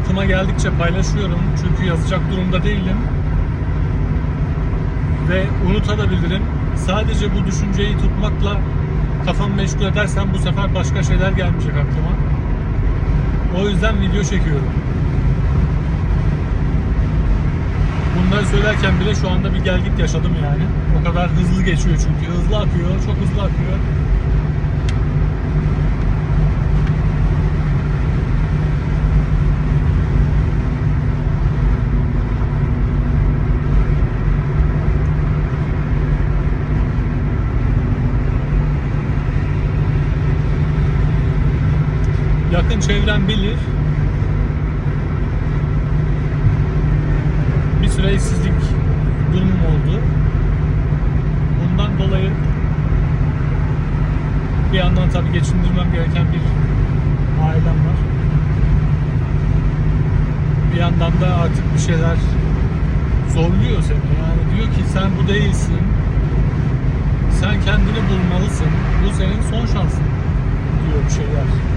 aklıma geldikçe paylaşıyorum. Çünkü yazacak durumda değilim. Ve unutabilirim. Sadece bu düşünceyi tutmakla kafamı meşgul edersem bu sefer başka şeyler gelmeyecek aklıma. O yüzden video çekiyorum. Bunları söylerken bile şu anda bir gel git yaşadım yani. O kadar hızlı geçiyor çünkü. Hızlı akıyor, çok hızlı akıyor. Yakın çevren bilir. Bir süre işsizlik durumum oldu. Bundan dolayı bir yandan tabii geçindirmem gereken bir ailem var. Bir yandan da artık bir şeyler zorluyor seni. Yani diyor ki sen bu değilsin. Sen kendini bulmalısın. Bu senin son şansın diyor bir şeyler.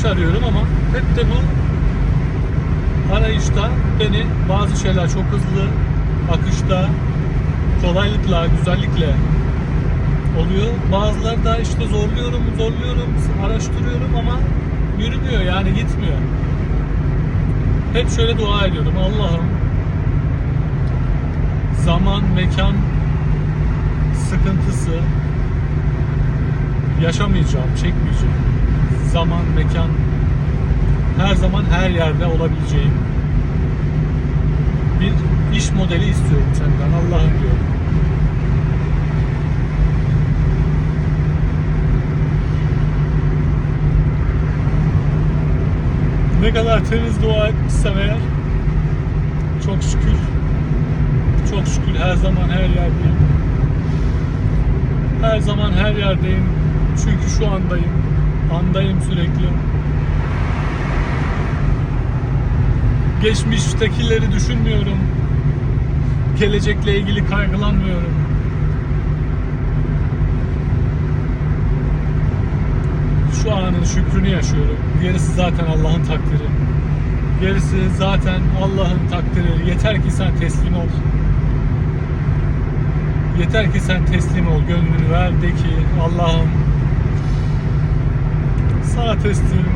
İş arıyorum ama hep de bu arayışta beni bazı şeyler çok hızlı akışta kolaylıkla, güzellikle oluyor. Bazıları da işte zorluyorum, zorluyorum, araştırıyorum ama yürümüyor yani gitmiyor. Hep şöyle dua ediyordum. Allah'ım zaman, mekan sıkıntısı yaşamayacağım, çekmeyeceğim. Zaman, mekan her zaman her yerde olabileceğim bir iş modeli istiyorum senden Allah'ım diyorum. Ne kadar temiz dua etmişsem eğer çok şükür çok şükür her zaman her yerdeyim. Her zaman her yerdeyim. Çünkü şu andayım. Andayım sürekli. Geçmiştekileri düşünmüyorum. Gelecekle ilgili kaygılanmıyorum. Şu anın şükrünü yaşıyorum. Gerisi zaten Allah'ın takdiri. Gerisi zaten Allah'ın takdiri. Yeter ki sen teslim ol. Yeter ki sen teslim ol. Gönlünü ver de ki Allah'ım teslim.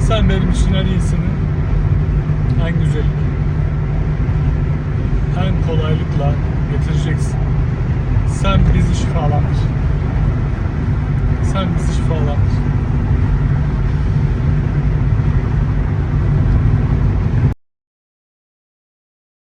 Sen benim için en iyisini, en güzeli, en kolaylıkla getireceksin. Sen bizi şifalandır. Sen bizi şifalandır.